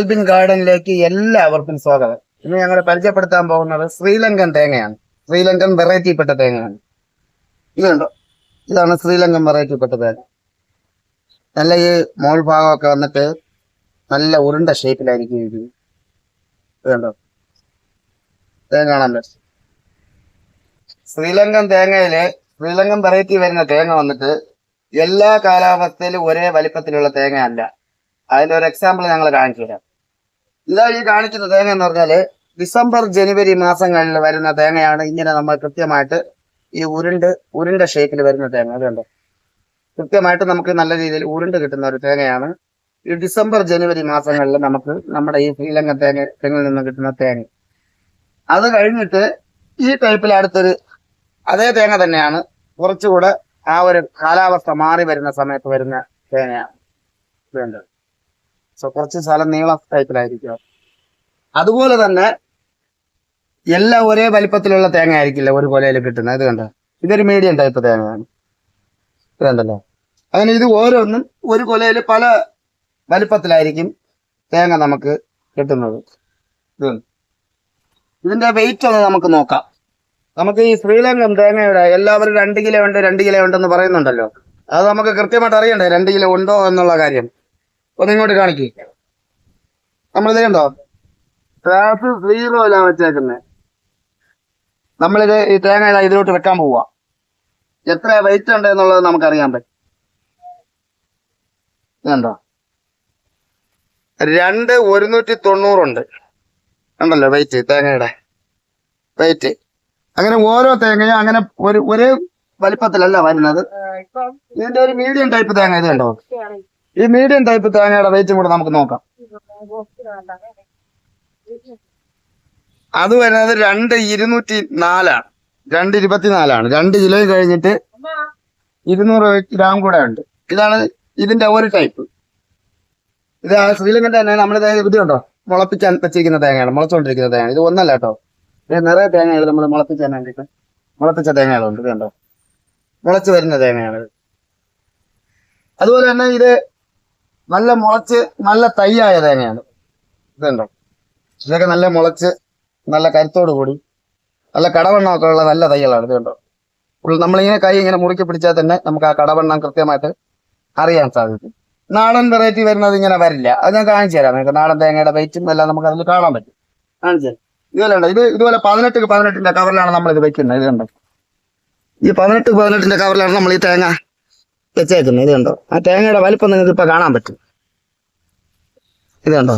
ആൽബിൻ ഗാർഡനിലേക്ക് എല്ലാവർക്കും സ്വാഗതം. ഇന്ന് ഞങ്ങൾ പരിചയപ്പെടുത്താൻ പോകുന്നത് ശ്രീലങ്കൻ തേങ്ങയാണ്. ശ്രീലങ്കൻ വെറൈറ്റിപ്പെട്ട തേങ്ങയാണ്. ഇതുണ്ടോ ഇതാണ് ശ്രീലങ്കൻ വെറൈറ്റിപ്പെട്ട തേങ്ങ. നല്ല ഈ മോൾ ഭാഗമൊക്കെ വന്നിട്ട് നല്ല ഉരുണ്ട ഷേപ്പിലായിരിക്കും ഇരിക്കുന്നത് ഇതുണ്ടോ തേങ്ങ കാണാൻ ശ്രീലങ്കൻ തേങ്ങയിൽ ശ്രീലങ്കൻ വെറൈറ്റി വരുന്ന തേങ്ങ വന്നിട്ട് എല്ലാ കാലാവസ്ഥയിലും ഒരേ വലിപ്പത്തിലുള്ള തേങ്ങയല്ല. അതിന്റെ ഒരു എക്സാമ്പിൾ ഞങ്ങൾ കാണിച്ചു തരാം ഇതാ ഈ കാണിക്കുന്ന തേങ്ങ എന്ന് പറഞ്ഞാൽ ഡിസംബർ ജനുവരി മാസങ്ങളിൽ വരുന്ന തേങ്ങയാണ്. ഇങ്ങനെ നമ്മൾ കൃത്യമായിട്ട് ഈ ഉരുണ്ട് ഉരുണ്ട ഷേപ്പിൽ വരുന്ന തേങ്ങ. അതുകൊണ്ട് കൃത്യമായിട്ട് നമുക്ക് നല്ല രീതിയിൽ ഉരുണ്ട് കിട്ടുന്ന ഒരു തേങ്ങയാണ്. ഈ ഡിസംബർ ജനുവരി മാസങ്ങളിൽ നമുക്ക് നമ്മുടെ ഈ ശ്രീലങ്കൻ തേങ്ങ തെങ്ങിൽ നിന്ന് കിട്ടുന്ന തേങ്ങ. അത് കഴിഞ്ഞിട്ട് ഈ ടൈപ്പിൽ അടുത്തൊരു അതേ തേങ്ങ തന്നെയാണ്. കുറച്ചുകൂടെ ആ ഒരു കാലാവസ്ഥ മാറി വരുന്ന സമയത്ത് വരുന്ന തേങ്ങയാണ്. വേണ്ടത് സോ കുറച്ച് സ്ഥലം നീളം ടൈപ്പിലായിരിക്കും അതുപോലെ തന്നെ എല്ലാം ഒരേ വലിപ്പത്തിലുള്ള തേങ്ങ ആയിരിക്കില്ല ഒരു കൊലയിൽ കിട്ടുന്നത് ഇത് കണ്ടോ? ഇതൊരു മീഡിയം ടൈപ്പ് തേങ്ങയാണ്. ഇത് കണ്ടല്ലോ? അങ്ങനെ ഇത് ഓരോന്നും ഒരു കൊലയിൽ പല വലിപ്പത്തിലായിരിക്കും തേങ്ങ നമുക്ക് കിട്ടുന്നത്. ഇത് ഇതിന്റെ വെയിറ്റ് ഒന്ന് നമുക്ക് നോക്കാം. നമുക്ക് ഈ ശ്രീലങ്കൻ തേങ്ങയുടെ എല്ലാവരും രണ്ട് കിലോ ഉണ്ട് രണ്ട് കിലോ ഉണ്ടെന്ന് പറയുന്നുണ്ടല്ലോ. അത് നമുക്ക് കൃത്യമായിട്ട് അറിയണ്ടേ? രണ്ട് കിലോ ഉണ്ടോ എന്നുള്ള കാര്യം. ഒന്ന് ഇങ്ങോട്ട് കാണിക്കേ. നമ്മളിത് കണ്ടോ? ഗ്രാഫ് സീറോ അല്ല വെച്ചേക്കുന്നത് നമ്മളിത് ഈ തേങ്ങ ഇതാ ഇതിലോട്ട് വെക്കാൻ പോവാ. എത്ര വെയിറ്റ് ഉണ്ട് എന്നുള്ളത് നമുക്ക് അറിയാൻ പറ്റും കണ്ടോ? രണ്ട് ഒരുന്നൂറ്റി തൊണ്ണൂറുണ്ട് ഉണ്ടല്ലോ വെയിറ്റ് തേങ്ങയുടെ വെയിറ്റ് അങ്ങനെ ഓരോ തേങ്ങയും അങ്ങനെ ഒരു ഒരേ വലിപ്പത്തിലല്ല വരുന്നത്. ഇതിന്റെ ഒരു മീഡിയം ടൈപ്പ് തേങ്ങ ഇത് കണ്ടോ? ഈ മീഡിയം ടൈപ്പ് തേങ്ങയുടെ വെയിറ്റും കൂടെ നമുക്ക് നോക്കാം. അത് വരുന്നത് രണ്ട് ഇരുന്നൂറ്റി നാലാണ് രണ്ട് ഇരുപത്തിനാലാണ്. രണ്ട് കിലോ കഴിഞ്ഞിട്ട് ഇരുന്നൂറ് ഗ്രാം കൂടെ ഉണ്ട്. ഇതാണ് ഇതിന്റെ ഒരു ടൈപ്പ് ഇത് ശ്രീലങ്കൻ തന്നെ നമ്മളിത് ഇത് കണ്ടോ? മുളപ്പിച്ചാൻ വെച്ചിരിക്കുന്ന തേങ്ങയാണ്. മുളച്ചുകൊണ്ടിരിക്കുന്ന തേങ്ങ ഇത് ഒന്നല്ല കേട്ടോ. നിറയെ തേങ്ങകൾ നമ്മൾ മുളപ്പിച്ചാൻ വേണ്ടിയിട്ട് മുളപ്പിച്ച തേങ്ങകളുണ്ട് കണ്ടോ? മുളച്ച് വരുന്ന തേങ്ങയാണ് അതുപോലെ തന്നെ ഇത് നല്ല മുളച്ച് നല്ല തൈയായ തേങ്ങയാണ്. ഇതുണ്ടോ? ഇതൊക്കെ നല്ല മുളച്ച് നല്ല കരുത്തോട് കൂടി നല്ല കടവണ്ണമൊക്കെ ഉള്ള നല്ല തൈകളാണ്. ഇതുണ്ടോ? നമ്മളിങ്ങനെ കൈ ഇങ്ങനെ മുറുക്കി പിടിച്ചാൽ തന്നെ നമുക്ക് ആ കടവണ്ണം കൃത്യമായിട്ട് അറിയാൻ സാധിക്കും. നാടൻ വെറൈറ്റി വരുന്നത് ഇങ്ങനെ വരില്ല. അത് ഞാൻ കാണിച്ചു തരാം. നിങ്ങൾക്ക് നാടൻ തേങ്ങയുടെ വെയിറ്റും എല്ലാം നമുക്ക് അതിൽ കാണാൻ പറ്റും. കാണിച്ചു ഇതുപോലെ ഉണ്ട്? ഇത് ഇതുപോലെ പതിനെട്ട് പതിനെട്ടിന്റെ കവറിലാണ് നമ്മൾ ഇത് വെക്കുന്നത്. ഇത് കണ്ടോ? ഈ പതിനെട്ട് പതിനെട്ടിന്റെ കവറിലാണ് നമ്മൾ ഈ തേങ്ങ വെച്ചേക്കുന്നത് ഇത് കണ്ടോ? ആ തേങ്ങയുടെ വലിപ്പം നിങ്ങൾക്ക് ഇപ്പൊ കാണാൻ പറ്റും. ഇത് കണ്ടോ?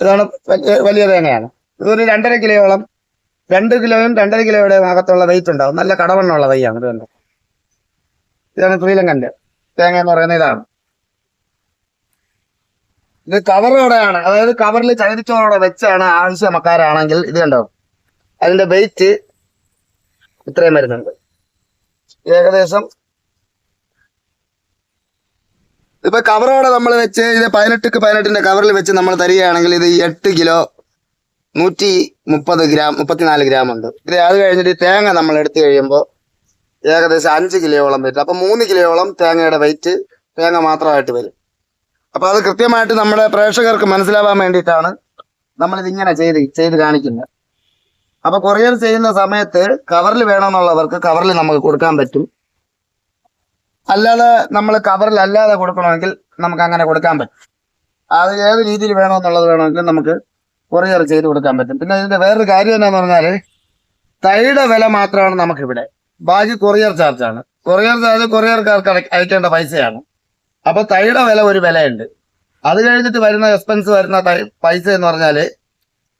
ഇതാണ് വലിയ തേങ്ങയാണ്. ഇതൊരു രണ്ടര കിലോയോളം രണ്ട് കിലോയും രണ്ടര കിലോയുടെ ഭാഗത്തുള്ള വെയിറ്റ് ഉണ്ടാവും. നല്ല കടവണ്ണമുള്ള തൈയാണ്. ഇത് കണ്ടോ? ഇതാണ് ശ്രീലങ്കന്റെ തേങ്ങ എന്ന് പറയുന്ന ഇതാണ്. ഇത് കവറോടെയാണ് അതായത് കവറിൽ ചകിരിച്ചോറോടെ വെച്ചാണ് ആവശ്യമക്കാരാണെങ്കിൽ ഇത് കണ്ടോ? അതിന്റെ വെയിറ്റ് ഇത്രയും വരുന്നുണ്ട്. ഏകദേശം ഇപ്പൊ കവറോടെ നമ്മൾ വെച്ച് ഇത് പതിനെട്ട് പതിനെട്ടിന്റെ കവറിൽ വെച്ച് നമ്മൾ തരികയാണെങ്കിൽ ഇത് എട്ട് കിലോ നൂറ്റി മുപ്പത് ഗ്രാം മുപ്പത്തിനാല് ഗ്രാം ഉണ്ട്. ഇത് അത് കഴിഞ്ഞിട്ട് തേങ്ങ നമ്മൾ എടുത്തു കഴിയുമ്പോൾ ഏകദേശം അഞ്ച് കിലോയോളം വരും. അപ്പൊ മൂന്ന് കിലോയോളം തേങ്ങയുടെ വെയിറ്റ് തേങ്ങ മാത്രമായിട്ട് വരും. അപ്പൊ അത് കൃത്യമായിട്ട് നമ്മുടെ പ്രേക്ഷകർക്ക് മനസ്സിലാവാൻ വേണ്ടിയിട്ടാണ് നമ്മളിത് ഇങ്ങനെ ചെയ്ത് ചെയ്ത് കാണിക്കുന്നത്. അപ്പൊ കൊറിയർ ചെയ്യുന്ന സമയത്ത് കവറിൽ വേണമെന്നുള്ളവർക്ക് കവറിൽ നമുക്ക് കൊടുക്കാൻ പറ്റും. അല്ലാതെ നമ്മൾ കവറിൽ അല്ലാതെ കൊടുക്കണമെങ്കിൽ നമുക്ക് അങ്ങനെ കൊടുക്കാൻ പറ്റും. അത് ഏത് രീതിയിൽ വേണമെന്നുള്ളത് വേണമെങ്കിൽ നമുക്ക് കുറേ കൊറിയർ ചെയ്ത് കൊടുക്കാൻ പറ്റും. പിന്നെ ഇതിന്റെ വേറൊരു കാര്യം എന്താന്ന് പറഞ്ഞാൽ തൈയുടെ വില മാത്രമാണ് നമുക്കിവിടെ. ബാക്കി കൊറിയർ ചാർജാണ് കൊറിയർ ചാർജ് കൊറിയർക്കാർക്ക് അയക്കേണ്ട പൈസയാണ്. അപ്പൊ തൈയുടെ വില ഒരു വിലയുണ്ട്. അത് കഴിഞ്ഞിട്ട് വരുന്ന എക്സ്പെൻസ് വരുന്ന പൈസ എന്ന് പറഞ്ഞാൽ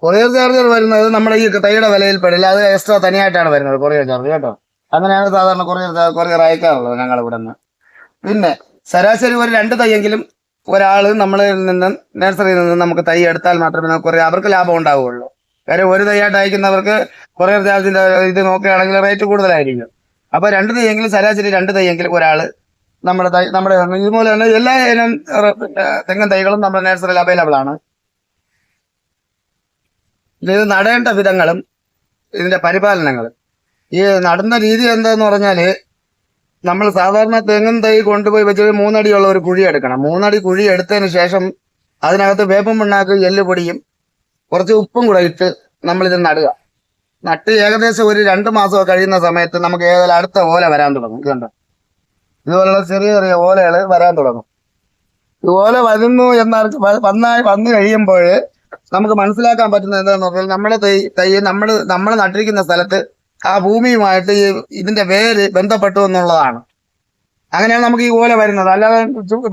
കൊറിയർ ചാർജർ വരുന്നത് നമ്മുടെ ഈ തൈയുടെ വിലയിൽ പെടില്ല. അത് എക്സ്ട്രാ തനിയായിട്ടാണ് വരുന്നത് കൊറിയർ ചാർജ് കേട്ടോ. അങ്ങനെയാണ് സാധാരണ കുറേ കൊറിയർ അയക്കാറുള്ളത് ഞങ്ങൾ ഇവിടെ നിന്ന് പിന്നെ ശരാശരി ഒരു രണ്ട് തയ്യെങ്കിലും ഒരാൾ നമ്മളിൽ നിന്ന് നഴ്സറിയിൽ നിന്ന് നമുക്ക് തൈ എടുത്താൽ മാത്രമേ നമുക്ക് അവർക്ക് ലാഭം ഉണ്ടാവുകയുള്ളൂ. കാര്യം ഒരു തൈയായിട്ട് അയക്കുന്നവർക്ക് കൊറിയർ ചാർജിന്റെ ഇത് നോക്കുകയാണെങ്കിൽ റേറ്റ് കൂടുതലായിരിക്കും. അപ്പോൾ രണ്ട് തൈയെങ്കിലും ശരാശരി രണ്ട് തൈയെങ്കിലും ഒരാൾ നമ്മുടെ തൈ നമ്മുടെ ഇതുപോലെ തന്നെ എല്ലാ ഇനം തെങ്ങൻ തൈകളും നമ്മുടെ നഴ്സറിയിൽ അവൈലബിൾ ആണ്. ഇത് നടേണ്ട വിധങ്ങളും ഇതിന്റെ പരിപാലനങ്ങളും. ഈ നടന്ന രീതി എന്താന്ന് പറഞ്ഞാൽ നമ്മൾ സാധാരണ തെങ്ങും തൈ കൊണ്ടുപോയി വെച്ച് മൂന്നടിയുള്ള ഒരു കുഴി എടുക്കണം. മൂന്നടി കുഴി എടുത്തതിന് ശേഷം അതിനകത്ത് വേപ്പും പിണ്ണാക്ക് എല്ലുപൊടിയും കുറച്ച് ഉപ്പും കൂടെ ഇട്ട് നമ്മളിത് നടുക. നട്ട് ഏകദേശം ഒരു രണ്ട് മാസം കഴിയുന്ന സമയത്ത് നമുക്ക് ഏതായാലും അടുത്ത ഓല വരാൻ തുടങ്ങും. ഇത് കണ്ടോ? ഇതുപോലുള്ള ചെറിയ ചെറിയ ഓലകൾ വരാൻ തുടങ്ങും. ഓല വരുന്നു എന്നാൽ വന്നായി വന്നു കഴിയുമ്പോൾ നമുക്ക് മനസ്സിലാക്കാൻ പറ്റുന്നത് എന്താണെന്ന് പറഞ്ഞാൽ നമ്മുടെ തൈ തൈ നമ്മൾ നമ്മൾ നട്ടിരിക്കുന്ന സ്ഥലത്ത് ആ ഭൂമിയുമായിട്ട് ഇതിന്റെ വേര് ബന്ധപ്പെട്ടു എന്നുള്ളതാണ്. അങ്ങനെയാണ് നമുക്ക് ഈ ഓല വരുന്നത്. അല്ലാതെ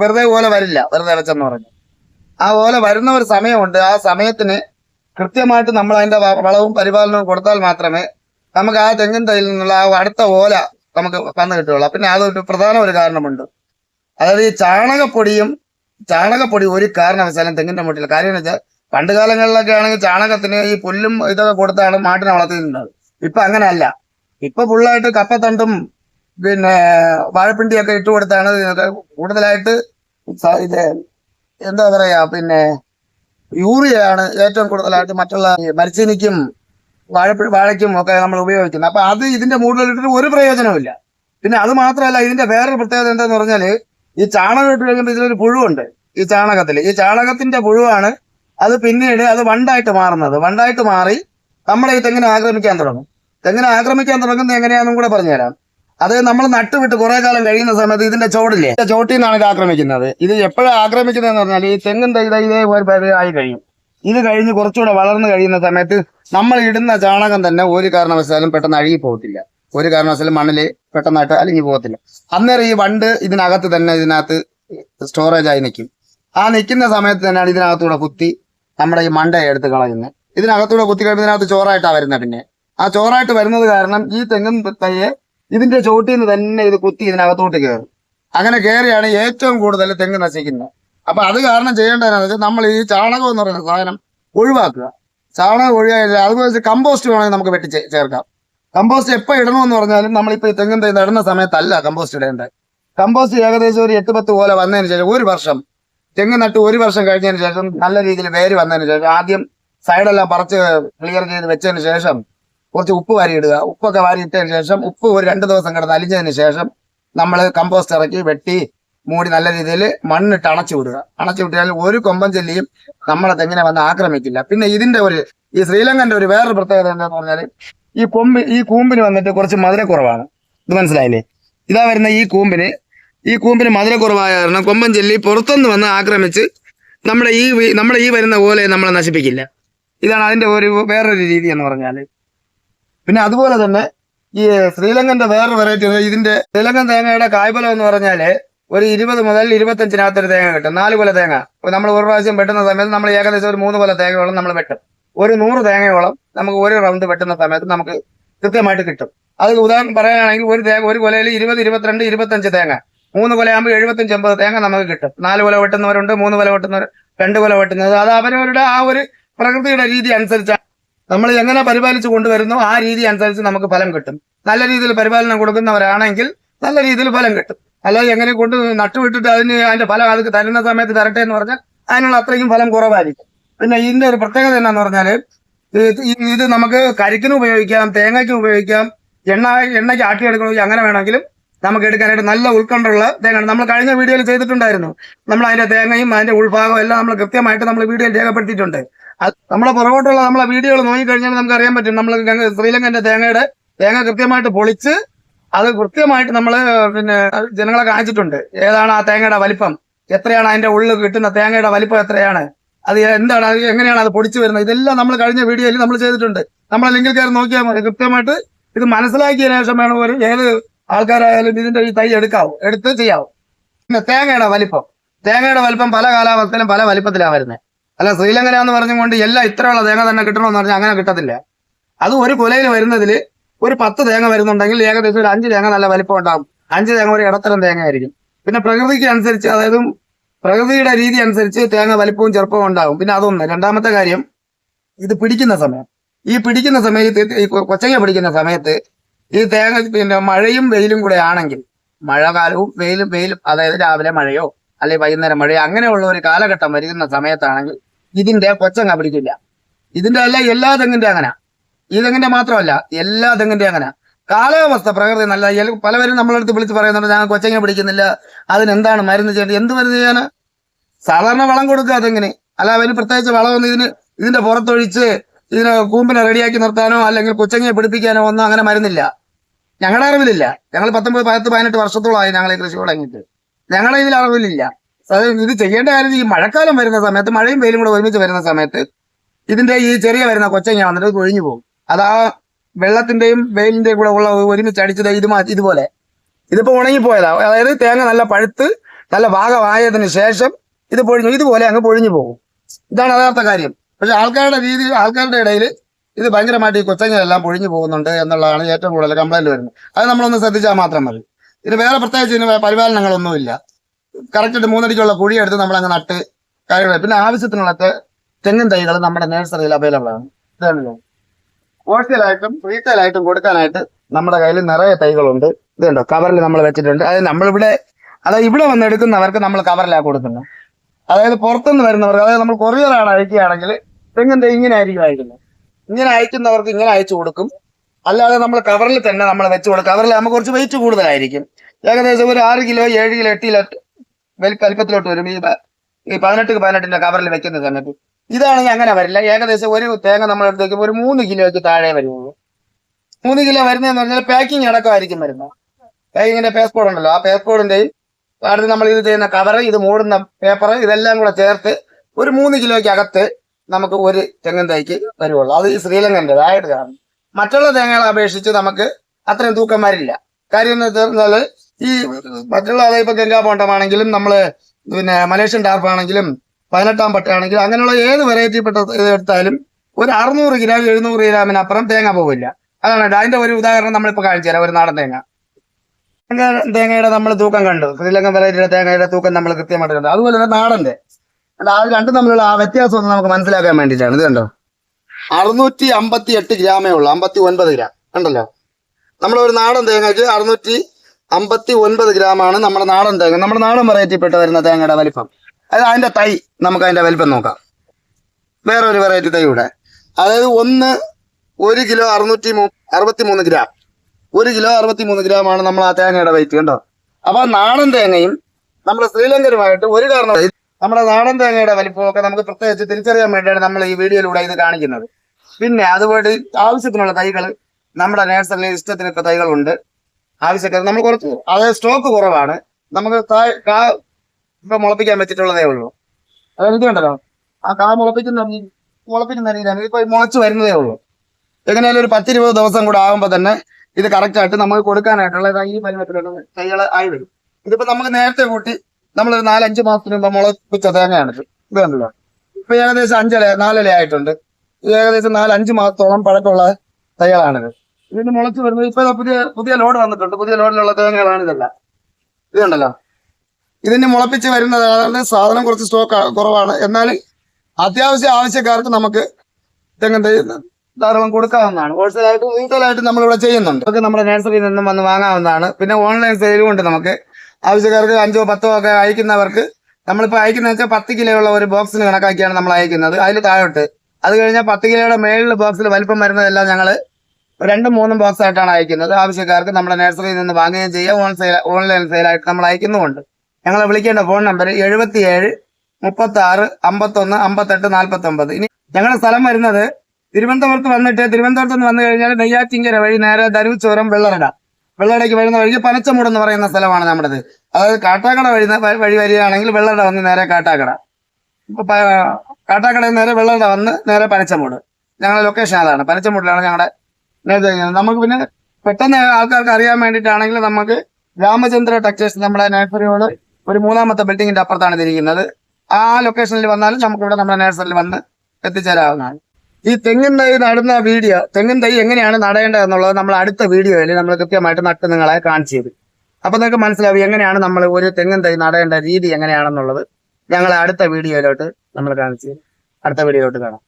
വെറുതെ ഓല വരില്ല വെറുതെ വെച്ചെന്ന് പറഞ്ഞു. ആ ഓല വരുന്ന ഒരു സമയമുണ്ട്. ആ സമയത്തിന് കൃത്യമായിട്ട് നമ്മൾ അതിന്റെ വളവും പരിപാലനവും കൊടുത്താൽ മാത്രമേ നമുക്ക് ആ തെങ്ങിൻ തൈയിൽ നിന്നുള്ള ആ അടുത്ത ഓല നമുക്ക് വന്നു കിട്ടുകയുള്ളൂ. പിന്നെ അതൊരു പ്രധാന ഒരു കാരണമുണ്ട്. അതായത് ഈ ചാണകപ്പൊടിയും ചാണകപ്പൊടി ഒരു കാരണവശാലും തെങ്ങിന്റെ മുട്ടിൽ. കാര്യം എന്ന് വെച്ചാൽ പണ്ട് കാലങ്ങളിലൊക്കെ ആണെങ്കിൽ ചാണകത്തിന് ഈ പുല്ലും ഇതൊക്കെ കൊടുത്താണ് മാട്ടിനെ വളർത്തിയിരുന്നത് ഇപ്പൊ അങ്ങനെയല്ല. ഇപ്പൊ ഫുള്ളായിട്ട് കപ്പത്തണ്ടും പിന്നെ വാഴപ്പിണ്ടിയൊക്കെ ഇട്ട് കൊടുത്താണ് കൂടുതലായിട്ട് ഇത് എന്താ പറയാ പിന്നെ യൂറിയയാണ് ഏറ്റവും കൂടുതലായിട്ട് മറ്റുള്ള മരച്ചീനിക്കും വാഴപ്പഴ വാഴയ്ക്കും ഒക്കെ നമ്മൾ ഉപയോഗിക്കുന്നത്. അപ്പൊ അത് ഇതിന്റെ മൂടിലിട്ടിട്ട് ഒരു പ്രയോജനവുമില്ല. പിന്നെ അത് മാത്രമല്ല ഇതിന്റെ വേറൊരു പ്രത്യേകത എന്താന്ന് പറഞ്ഞാൽ ഈ ചാണകം ഇട്ട് കഴിയുമ്പോൾ ഇതിലൊരു പുഴുവുണ്ട് ഈ ചാണകത്തിൽ ഈ ചാണകത്തിന്റെ പുഴുവാണ് അത് പിന്നീട് അത് വണ്ടായിട്ട് മാറുന്നത്. വണ്ടായിട്ട് മാറി നമ്മളെ ഈ ആക്രമിക്കാൻ തുടങ്ങും? തെങ്ങിനെ ആക്രമിക്കാൻ തുടങ്ങുന്നത് എങ്ങനെയാണെന്നും കൂടെ പറഞ്ഞുതരാം. അത് നമ്മൾ നട്ടുവിട്ട് കുറെ കാലം കഴിയുന്ന സമയത്ത് ഇതിന്റെ ചോടില്ലേ ചോട്ടിൽ നിന്നാണ് ഇത് ആക്രമിക്കുന്നത്. ഇത് എപ്പോഴാണ് ആക്രമിക്കുന്നതെന്ന് പറഞ്ഞാൽ ഈ തെങ്ങും തൈ ഇതേ ഒരു ആയി കഴിയും. ഇത് കഴിഞ്ഞ് കുറച്ചുകൂടെ വളർന്നു കഴിയുന്ന സമയത്ത് നമ്മൾ ഇടുന്ന ചാണകം തന്നെ ഒരു കാരണവശാലും പെട്ടെന്ന് അഴുകി പോകത്തില്ല. ഒരു കാരണവശാലും മണ്ണിൽ പെട്ടെന്നായിട്ട് അലിഞ്ഞു പോകത്തില്ല. അന്നേരം ഈ വണ്ട് ഇതിനകത്ത് തന്നെ ഇതിനകത്ത് സ്റ്റോറേജ് ആയി നിൽക്കും. ആ നിൽക്കുന്ന സമയത്ത് തന്നെയാണ് ഇതിനകത്തൂടെ കുത്തി നമ്മുടെ ഈ മണ്ട എടുത്ത് കളയുന്നത്. ഇതിനകത്തൂടെ കുത്തി കഴിഞ്ഞാൽ ഇതിനകത്ത് ചോറായിട്ടാണ് വരുന്നത് പിന്നെ. ആ ചോറായിട്ട് വരുന്നത് കാരണം ഈ തെങ്ങും തയ്യെ ഇതിന്റെ ചോട്ടിൽ നിന്ന് തന്നെ ഇത് കുത്തി ഇതിനകത്തോട്ട് കയറും അങ്ങനെ കയറിയാണ് ഏറ്റവും കൂടുതൽ തെങ്ങ് നശിക്കുന്നത്. അപ്പൊ അത് കാരണം ചെയ്യേണ്ടതെന്ന് വെച്ചാൽ നമ്മൾ ഈ ചാണകം എന്ന് പറയുന്ന സാധനം ഒഴിവാക്കുക. ചാണകം ഒഴിവാക്കില്ല അതുപോലെ കമ്പോസ്റ്റ് വേണമെങ്കിൽ നമുക്ക് വെട്ടി ചേർക്കാം. കമ്പോസ്റ്റ് എപ്പോൾ ഇടണമെന്ന് പറഞ്ഞാലും നമ്മളിപ്പോൾ ഈ തെങ്ങും തൈ നടുന്ന സമയത്തല്ല കമ്പോസ്റ്റ് ഇടേണ്ടത്. കമ്പോസ്റ്റ് ഏകദേശം ഒരു എട്ട് പത്ത് പോലെ വന്നതിന് ശേഷം ഒരു വർഷം തെങ്ങ് നട്ട് ഒരു വർഷം കഴിഞ്ഞതിന് ശേഷം നല്ല രീതിയിൽ വേര് വന്നതിന് ശേഷം ആദ്യം സൈഡെല്ലാം പറിച്ച് ക്ലിയർ ചെയ്ത് വെച്ചതിന് ശേഷം കുറച്ച് ഉപ്പ് വാരി ഇടുക ഉപ്പൊക്കെ വാരി ഇട്ടതിന് ശേഷം ഉപ്പ് ഒരു രണ്ട് ദിവസം കിടന്ന് അലിഞ്ഞതിന് ശേഷം നമ്മൾ കമ്പോസ്റ്റ് ഇറക്കി വെട്ടി മൂടി നല്ല രീതിയിൽ മണ്ണിട്ട് അണച്ചു വിടുക. അണച്ചു വിട്ടാൽ ഒരു കൊമ്പൻ ചെല്ലിയും നമ്മളെ തെങ്ങിനെ വന്ന് ആക്രമിക്കില്ല. പിന്നെ ഇതിന്റെ ഒരു ഈ ശ്രീലങ്കന്റെ ഒരു വേറൊരു പ്രത്യേകത എന്താന്ന് പറഞ്ഞാൽ ഈ കൊമ്പ് ഈ കൂമ്പിന് വന്നിട്ട് കുറച്ച് മധുരക്കുറവാണ്. ഇത് മനസ്സിലായില്ലേ? ഇതാ വരുന്ന ഈ കൂമ്പിന്. ഈ കൂമ്പിന് മധുരക്കുറവായ കാരണം കൊമ്പൻ ചെല്ലി പുറത്തുനിന്ന് വന്ന് ആക്രമിച്ച് നമ്മുടെ ഈ നമ്മുടെ ഈ വരുന്ന പോലെ നമ്മളെ നശിപ്പിക്കില്ല. ഇതാണ് അതിന്റെ ഒരു വേറൊരു രീതി എന്ന് പറഞ്ഞാൽ. പിന്നെ അതുപോലെ തന്നെ ഈ ശ്രീലങ്കന്റെ വേറൊരു വെറൈറ്റി ഇതിന്റെ ശ്രീലങ്കൻ തേങ്ങയുടെ കായ്ഫലം എന്ന് പറഞ്ഞാൽ ഒരു ഇരുപത് മുതൽ ഇരുപത്തഞ്ചിനകത്തൊരു തേങ്ങ കിട്ടും. നാല് കൊല തേങ്ങ. നമ്മൾ ഒരു പ്രാവശ്യം വെട്ടുന്ന സമയത്ത് നമ്മൾ ഏകദേശം ഒരു മൂന്ന് കൊല തേങ്ങയോളം നമ്മൾ വെട്ടും. ഒരു നൂറ് തേങ്ങയോളം നമുക്ക് ഒരു റൗണ്ട് വെട്ടുന്ന സമയത്ത് നമുക്ക് കൃത്യമായിട്ട് കിട്ടും. അത് ഉദാഹരണം പറയാനാണെങ്കിൽ ഒരു തേങ്ങ ഒരു കൊലയിൽ ഇരുപത് ഇരുപത്തിരണ്ട് ഇരുപത്തഞ്ച് തേങ്ങ. മൂന്ന് കൊലയാകുമ്പോൾ എഴുപത്തഞ്ച് എൺപത് തേങ്ങ നമുക്ക് കിട്ടും. നാല് കൊല വെട്ടുന്നവരുണ്ട് മൂന്ന് കൊല വെട്ടുന്നവർ രണ്ട് കൊല വെട്ടുന്നത്. അത് അവരവരുടെ ആ ഒരു പ്രകൃതിയുടെ രീതി അനുസരിച്ചാണ് നമ്മൾ എങ്ങനെ പരിപാലിച്ചു കൊണ്ടുവരുന്നു ആ രീതി അനുസരിച്ച് നമുക്ക് ഫലം കിട്ടും. നല്ല രീതിയിൽ പരിപാലനം കൊടുക്കുന്നവരാണെങ്കിൽ നല്ല രീതിയിൽ ഫലം കിട്ടും. അല്ലാതെ എങ്ങനെ കൊണ്ട് നട്ടുവിട്ടിട്ട് അതിന് അതിന്റെ ഫലം അത് തരുന്ന സമയത്ത് തരട്ടെ എന്ന് പറഞ്ഞാൽ അതിനുള്ള അത്രയും ഫലം കുറവായിരിക്കും. പിന്നെ ഇതിന്റെ ഒരു പ്രത്യേകത എന്നാന്ന് ഈ- ഇത് നമുക്ക് കരിക്കിനും ഉപയോഗിക്കാം തേങ്ങയ്ക്കും ഉപയോഗിക്കാം എണ്ണ എണ്ണയ്ക്ക് ആട്ടിയെടുക്കണമെങ്കിൽ അങ്ങനെ വേണമെങ്കിലും നമുക്ക് എടുക്കാനായിട്ട് നല്ല ഉൾക്കണ്ടുള്ള തേങ്ങ നമ്മൾ കഴിഞ്ഞ വീഡിയോയിൽ ചെയ്തിട്ടുണ്ടായിരുന്നു. നമ്മൾ അതിന്റെ തേങ്ങയും അതിന്റെ ഉൾഭാഗവും എല്ലാം നമ്മൾ കൃത്യമായിട്ട് നമ്മൾ വീഡിയോയിൽ രേഖപ്പെടുത്തിയിട്ടുണ്ട്. നമ്മളെ പുറകോട്ടുള്ള നമ്മളെ വീഡിയോകൾ നോക്കിക്കഴിഞ്ഞാൽ നമുക്ക് അറിയാൻ പറ്റും. നമ്മൾ ശ്രീലങ്കന്റെ തേങ്ങയുടെ തേങ്ങ കൃത്യമായിട്ട് പൊളിച്ച് അത് കൃത്യമായിട്ട് നമ്മൾ പിന്നെ ജനങ്ങളെ കാണിച്ചിട്ടുണ്ട്. ഏതാണ് ആ തേങ്ങയുടെ വലിപ്പം? എത്രയാണ് അതിന്റെ ഉള്ളിൽ കിട്ടുന്ന തേങ്ങയുടെ വലിപ്പം എത്രയാണ്? അത് എന്താണ് അത് എങ്ങനെയാണ് അത് പൊടിച്ചു വരുന്നത്? ഇതെല്ലാം നമ്മൾ കഴിഞ്ഞ വീഡിയോയിൽ നമ്മൾ ചെയ്തിട്ടുണ്ട്. നമ്മളെ ലിങ്കിൽ കയറി നോക്കിയാൽ മതി. കൃത്യമായിട്ട് ഇത് മനസ്സിലാക്കിയ ശേഷം വേണം ഒരു ഏത് ആൾക്കാരായാലും ഇതിന്റെ ഈ തൈ എടുക്കാവൂ. എടുത്ത് ചെയ്യാവും. പിന്നെ തേങ്ങയുടെ വലിപ്പം. തേങ്ങയുടെ വലിപ്പം പല കാലാവസ്ഥയിലും പല വലിപ്പത്തിലാണ് വരുന്നത് അല്ല ശ്രീലങ്കന എന്ന് പറഞ്ഞുകൊണ്ട് എല്ലാം ഇത്രയുള്ള തേങ്ങ തന്നെ കിട്ടണമെന്ന് പറഞ്ഞാൽ അങ്ങനെ കിട്ടത്തില്ല. അത് ഒരു കുലയിൽ വരുന്നതിൽ ഒരു പത്ത് തേങ്ങ വരുന്നുണ്ടെങ്കിൽ ഏകദേശം ഒരു അഞ്ച് തേങ്ങ നല്ല വലിപ്പം ഉണ്ടാകും അഞ്ച് തേങ്ങ ഒരു ഇടത്തരം തേങ്ങ ആയിരിക്കും. പിന്നെ പ്രകൃതിക്ക് അനുസരിച്ച് അതായത് പ്രകൃതിയുടെ രീതി അനുസരിച്ച് തേങ്ങ വലിപ്പവും ചെറുപ്പവും ഉണ്ടാകും പിന്നെ അതൊന്ന്. രണ്ടാമത്തെ കാര്യം ഇത് പിടിക്കുന്ന സമയം. ഈ പിടിക്കുന്ന സമയത്ത് ഈ കൊച്ചങ്ങ പിടിക്കുന്ന സമയത്ത് ഈ തേങ്ങ പിന്നെ മഴയും വെയിലും കൂടെ ആണെങ്കിൽ മഴകാലവും വെയിലും വെയിലും അതായത് രാവിലെ മഴയോ അല്ലെങ്കിൽ വൈകുന്നേരം മഴയോ അങ്ങനെയുള്ള ഒരു കാലഘട്ടം വരുന്ന സമയത്താണെങ്കിൽ ഇതിന്റെ കൊച്ചങ്ങ പിടിക്കില്ല. ഇതിന്റെ അല്ല എല്ലാ തെങ്ങിന്റെ അങ്ങനെ. ഈ തെങ്ങിന്റെ മാത്രമല്ല എല്ലാ തെങ്ങിന്റെ അങ്ങനെ. കാലാവസ്ഥ പ്രകൃതി നല്ല പലവരും നമ്മളടുത്ത് വിളിച്ച് പറയുന്നുണ്ട് ഞങ്ങൾ കൊച്ചങ്ങ പിടിക്കുന്നില്ല. അതിനെന്താണ് മരുന്ന് ചെയ്യേണ്ടത്? എന്ത് മരുന്ന് ചെയ്യാന്? സാധാരണ വളം കൊടുക്കുക അതെങ്ങനെ അല്ല അവന് പ്രത്യേകിച്ച് വളമൊന്നും ഇതിന് ഇതിന്റെ പുറത്തൊഴിച്ച് ഇതിനെ കൂമ്പിനെ റെഡിയാക്കി നിർത്താനോ അല്ലെങ്കിൽ കൊച്ചങ്ങയെ പിടിപ്പിക്കാനോ ഒന്നും അങ്ങനെ മരുന്നില്ല. ഞങ്ങളുടെ അറിവിലില്ല. ഞങ്ങൾ പത്തൊമ്പത് പത്ത് പതിനെട്ട് വർഷത്തോളമായി ഞങ്ങൾ ഈ കൃഷി തുടങ്ങിയിട്ട് ഞങ്ങളുടെ ഇതിൽ അറിവിലില്ല. ഇത് ചെയ്യേണ്ട കാര്യം ഈ മഴക്കാലം വരുന്ന സമയത്ത് മഴയും വെയിലും കൂടെ ഒരുമിച്ച് വരുന്ന സമയത്ത് ഇതിന്റെ ഈ ചെറിയ വരുന്ന കൊച്ചങ്ങ വന്നിട്ട് കൊഴിഞ്ഞു പോകും. അതാ വെള്ളത്തിന്റെയും വെയിലിന്റെയും കൂടെ ഉള്ള ഒരുമിച്ച് അടിച്ചത് ഇത് ഇതുപോലെ. ഇതിപ്പോ ഉണങ്ങിപ്പോയതാ. അതായത് തേങ്ങ നല്ല പഴുത്ത് നല്ല ഭാഗമായതിനു ശേഷം ഇത് പൊഴിഞ്ഞു ഇതുപോലെ അങ്ങ് പൊഴിഞ്ഞു പോകും. ഇതാണ് യഥാർത്ഥ കാര്യം. പക്ഷെ ആൾക്കാരുടെ രീതി ആൾക്കാരുടെ ഇടയിൽ ഇത് ഭയങ്കരമായിട്ട് ഈ കൊച്ചങ്ങളെല്ലാം പൊഴിഞ്ഞു പോകുന്നുണ്ട് എന്നുള്ളതാണ് ഏറ്റവും കൂടുതൽ കംപ്ലൈന്റ് വരുന്നത്. അത് നമ്മളൊന്ന് ശ്രദ്ധിച്ചാൽ മാത്രം മതി. ഇതിന് വേറെ പ്രത്യേകിച്ച് ഇതിന് പരിപാലനങ്ങളൊന്നുമില്ല. കറക്റ്റ് മൂന്നടിക്കുള്ള കുഴിയെടുത്ത് നമ്മൾ അങ്ങ് നട്ട് കാര്യങ്ങൾ പിന്നെ ആവശ്യത്തിനുള്ള തെങ്ങും തൈകൾ നമ്മുടെ നഴ്സറിയിൽ അവൈലബിൾ ആണ്. ഇതാണല്ലോ ഹോൾസെയിലായിട്ടും റീറ്റെയിലായിട്ടും കൊടുക്കാനായിട്ട് നമ്മുടെ കയ്യിൽ നിറയെ തൈകളുണ്ട്. ഇതുണ്ടോ കവറിൽ നമ്മൾ വെച്ചിട്ടുണ്ട്. അത് നമ്മളിവിടെ അതായത് ഇവിടെ വന്ന് എടുക്കുന്നവർക്ക് നമ്മൾ കവറിലാണ് കൊടുക്കുന്നത്. അതായത് പുറത്തുനിന്ന് വരുന്നവർക്ക് അതായത് നമ്മൾ കൊറിയറാണ് അയക്കുകയാണെങ്കിൽ തെങ്ങിൻ ഇങ്ങനെ ആയിരിക്കും അയക്കുന്നത് ഇങ്ങനെ അയക്കുന്നവർക്ക് ഇങ്ങനെ അയച്ചു കൊടുക്കും. അല്ലാതെ നമ്മൾ കവറിൽ തന്നെ നമ്മൾ വെച്ച് കൊടുക്കും. കവറിൽ നമുക്ക് കുറച്ച് വെയിറ്റ് കൂടുതലായിരിക്കും. ഏകദേശം ഒരു ആറ് കിലോ ഏഴ് കിലോ എട്ട് കിലോ വലി വലിപ്പത്തിലോട്ട് വരും. ഈ ഈ പതിനെട്ട് പതിനെട്ടിന്റെ കവറിൽ വെക്കുന്ന സമയത്ത് ഇതാണെങ്കിൽ അങ്ങനെ വരില്ല. ഏകദേശം ഒരു തേങ്ങ നമ്മൾ എടുത്ത് വെക്കുമ്പോൾ ഒരു മൂന്ന് കിലോയ്ക്ക് താഴെ വരുള്ളൂ. മൂന്ന് കിലോ വരുന്നതെന്ന് പറഞ്ഞാൽ പാക്കിംഗ് അടക്കമായിരിക്കും വരുന്നത്. പാക്കിങ്ങിന്റെ പേസ്പോർട്ട് ഉണ്ടല്ലോ. ആ പേസ്പോർട്ടിന്റെയും അടുത്ത് നമ്മൾ ഇത് ചെയ്യുന്ന കവർ ഇത് മൂടുന്ന പേപ്പർ ഇതെല്ലാം കൂടെ ചേർത്ത് ഒരു മൂന്ന് കിലോയ്ക്ക് അകത്ത് നമുക്ക് ഒരു തെങ്ങും തൈക്ക് വരുവുള്ളൂ. അത് ഈ മറ്റുള്ള തേങ്ങകളെ അപേക്ഷിച്ച് നമുക്ക് അത്രയും തൂക്കം വരില്ല. കാര്യം എന്ന് വെച്ചാൽ ഈ മറ്റുള്ള അതായത് ഇപ്പൊ ഗംഗാ പോണ്ടമാണെങ്കിലും നമ്മൾ പിന്നെ മലേഷ്യൻ ടാർപ്പാണെങ്കിലും പതിനെട്ടാം പട്ടാണെങ്കിലും അങ്ങനെയുള്ള ഏത് വെറൈറ്റി പെട്ട എടുത്താലും ഒരു അറുന്നൂറ് ഗ്രാം എഴുന്നൂറ് ഗ്രാമിനപ്പുറം തേങ്ങ പോവില്ല. അതാണ്. അതിന്റെ ഒരു ഉദാഹരണം നമ്മളിപ്പോ കാണിച്ചു തരാം. ഒരു നാടൻ തേങ്ങ. തേങ്ങ- തേങ്ങയുടെ നമ്മൾ തൂക്കം കണ്ടു. ശ്രീലങ്കൻ വെറൈറ്റിയുടെ തേങ്ങയുടെ തൂക്കം നമ്മൾ കൃത്യമായിട്ട് കണ്ടു. അതുപോലെ തന്നെ നാടന്റെ അല്ല, ആ രണ്ടും തമ്മിലുള്ള ആ വ്യത്യാസം ഒന്ന് നമുക്ക് മനസ്സിലാക്കാൻ വേണ്ടിയിട്ടാണ്. ഇത് കണ്ടോ? അറുന്നൂറ്റി അമ്പത്തി എട്ട് ഗ്രാമേ ഉള്ളൂ. അമ്പത്തി ഒൻപത് ഗ്രാം. കണ്ടല്ലോ? നമ്മുടെ ഒരു നാടൻ തേങ്ങയ്ക്ക് അറുന്നൂറ്റി അമ്പത്തി ഒൻപത് ഗ്രാമാണ് നമ്മുടെ നാടൻ തേങ്ങ. നമ്മുടെ നാടൻ വെറൈറ്റിപ്പെട്ട് വരുന്ന തേങ്ങയുടെ വലിപ്പം. അതായത് അതിന്റെ തൈ നമുക്ക് അതിന്റെ വലിപ്പം നോക്കാം. വേറെ ഒരു വെറൈറ്റി തൈ ഇവിടെ. അതായത് ഒന്ന് ഒരു കിലോ അറുന്നൂറ്റി മൂ അറുപത്തി മൂന്ന് ഗ്രാം. ഒരു കിലോ അറുപത്തി മൂന്ന് ഗ്രാമാണ് നമ്മൾ ആ തേങ്ങയുടെ വെയിറ്റ് കണ്ടോ? അപ്പോൾ നാടൻ തേങ്ങയും നമ്മുടെ ശ്രീലങ്കരുമായിട്ട് ഒരു കാരണം നമ്മുടെ നാടൻ തേങ്ങയുടെ വലിപ്പമൊക്കെ നമുക്ക് പ്രത്യേകിച്ച് തിരിച്ചറിയാൻ വേണ്ടിയാണ് നമ്മൾ ഈ വീഡിയോയിലൂടെ ഇത് കാണിക്കുന്നത്. പിന്നെ അതുപോലെ ആവശ്യത്തിനുള്ള തൈകൾ നമ്മുടെ നേഴ്സറിയിൽ ഇഷ്ടത്തിനൊക്കെ തൈകളുണ്ട്. ആവശ്യക്കാർ നമ്മൾ കുറച്ച് അതായത് സ്റ്റോക്ക് കുറവാണ്. നമുക്ക് കാ ഇപ്പൊ മുളപ്പിക്കാൻ പറ്റിയിട്ടുള്ളതേ ഉള്ളൂ. ഇത് കണ്ടല്ലോ? ആ കാ മുളപ്പിക്കുന്ന മുളപ്പിക്കുന്ന രീതിയിലാണ് ഇപ്പൊ മുളച്ച് വരുന്നതേ ഉള്ളൂ. എങ്ങനെയാലും ഒരു പത്തിരുപത് ദിവസം കൂടെ ആകുമ്പോൾ തന്നെ ഇത് കറക്റ്റായിട്ട് നമുക്ക് കൊടുക്കാനായിട്ടുള്ള ഈ പരിമത്തിലുള്ള തൈകൾ ആയി വരും. ഇതിപ്പോ നമുക്ക് നേരത്തെ കൂട്ടി നമ്മൾ ഒരു നാലഞ്ച് മാസത്തിന് മുമ്പ് മുളപ്പിച്ച തേങ്ങയാണ് ഇത് ഇത് കണ്ടല്ലോ. ഇപ്പൊ ഏകദേശം അഞ്ചല നാലല ആയിട്ടുണ്ട്. ഇത് ഏകദേശം നാലഞ്ച് മാസത്തോളം പഴക്കമുള്ള തൈകളാണിത്. ഇതിന് മുളച്ച് വരുന്നത് ഇപ്പൊ പുതിയ പുതിയ ലോഡ് വന്നിട്ടുണ്ട്. പുതിയ ലോഡിലുള്ള തേങ്ങകളാണ് ഇതല്ല. ഇത് കണ്ടല്ലോ. ഇതിന് മുളപ്പിച്ച് വരുന്നതാണ് സാധനം കുറച്ച് സ്റ്റോക്ക് കുറവാണ്. എന്നാൽ അത്യാവശ്യ ആവശ്യക്കാർക്ക് നമുക്ക് തെങ്ങ് ധാരാളം കൊടുക്കാവുന്നതാണ്. ഹോൾസെയിലായിട്ട് റീറ്റെയിലായിട്ട് നമ്മളിവിടെ ചെയ്യുന്നുണ്ട്. അതൊക്കെ നമ്മുടെ നഴ്സറിയിൽ നിന്നും വന്ന് വാങ്ങാവുന്നതാണ്. പിന്നെ ഓൺലൈൻ സെയിലും ഉണ്ട് നമുക്ക്. ആവശ്യക്കാർക്ക് അഞ്ചോ പത്തോ ഒക്കെ അയക്കുന്നവർക്ക് നമ്മളിപ്പോൾ അയക്കുന്ന വെച്ചാൽ പത്ത് കിലോയുള്ള ഒരു ബോക്സിന് കണക്കാക്കിയാണ് നമ്മൾ അയക്കുന്നത്. അതിൽ താഴോട്ട്. അത് കഴിഞ്ഞാൽ പത്ത് കിലോയുടെ മേളിൽ ബോക്സിൽ വലിപ്പം വരുന്നതെല്ലാം ഞങ്ങൾ രണ്ടും മൂന്നും ബോക്സ് ആയിട്ടാണ് അയക്കുന്നത്. ആവശ്യക്കാർക്ക് നമ്മുടെ നഴ്സറിയിൽ നിന്ന് വാങ്ങുകയും ചെയ്യാം. ഓൺ സെയിൽ ഓൺലൈൻ സെയിലായിട്ട് നമ്മൾ അയക്കുന്നുമുണ്ട്. ഞങ്ങളെ വിളിക്കേണ്ട ഫോൺ നമ്പർ എഴുപത്തിയേഴ് മുപ്പത്തി ആറ് അമ്പത്തൊന്ന് അമ്പത്തെട്ട് നാൽപ്പത്തി ഒമ്പത് ഇനി ഞങ്ങളുടെ സ്ഥലം വരുന്നത് തിരുവനന്തപുരത്ത് വന്നിട്ട് തിരുവനന്തപുരത്ത് നിന്ന് വന്നു കഴിഞ്ഞാൽ നെയ്യാറ്റിങ്കര വഴി നേരെ ധനുചോരം വെള്ളറട. വെള്ളറടയ്ക്ക് വരുന്ന വഴിക്ക് പനച്ചമൂട് എന്ന് പറയുന്ന സ്ഥലമാണ് നമ്മുടേത്. അതായത് കാട്ടാക്കട വഴി വഴി വരികയാണെങ്കിൽ വെള്ളട വന്ന് നേരെ കാട്ടാക്കട. കാട്ടാക്കടയിൽ നേരെ വെള്ളട വന്ന് നേരെ പനച്ചമൂട്. ഞങ്ങളുടെ ലൊക്കേഷൻ അതാണ്. പനച്ചമൂടിലാണ് ഞങ്ങളുടെ നമുക്ക് പിന്നെ പെട്ടെന്ന് ആൾക്കാർക്ക് അറിയാൻ വേണ്ടിയിട്ടാണെങ്കിൽ നമുക്ക് രാമചന്ദ്ര ടെക്സ്റ്റൈൽസ് നമ്മുടെ നഴ്സറിയോട് ഒരു മൂന്നാമത്തെ ബിൽഡിങ്ങിന്റെ അപ്പുറത്താണ് തിരിക്കുന്നത്. ആ ലൊക്കേഷനിൽ വന്നാലും നമുക്ക് ഇവിടെ നമ്മുടെ നഴ്സറിയിൽ വന്ന് എത്തിച്ചേരാവുന്നതാണ്. ഈ തെങ്ങിൻ തൈ നടുന്ന വീഡിയോ തെങ്ങിൻ തൈ എങ്ങനെയാണ് നടേണ്ടത് എന്നുള്ളത് നമ്മൾ അടുത്ത വീഡിയോയിൽ നമ്മൾ കൃത്യമായിട്ട് നട്ട് നിങ്ങളെ കാണിച്ചു തരും. അപ്പൊ നിങ്ങൾക്ക് മനസ്സിലാവും എങ്ങനെയാണ് നമ്മൾ ഒരു തെങ്ങിൻ തൈ നടേണ്ട രീതി എങ്ങനെയാണെന്നുള്ളത് ഞങ്ങളെ അടുത്ത വീഡിയോയിലോട്ട് നമ്മൾ കാണിച്ചു അടുത്ത വീഡിയോയിലോട്ട് കാണാം.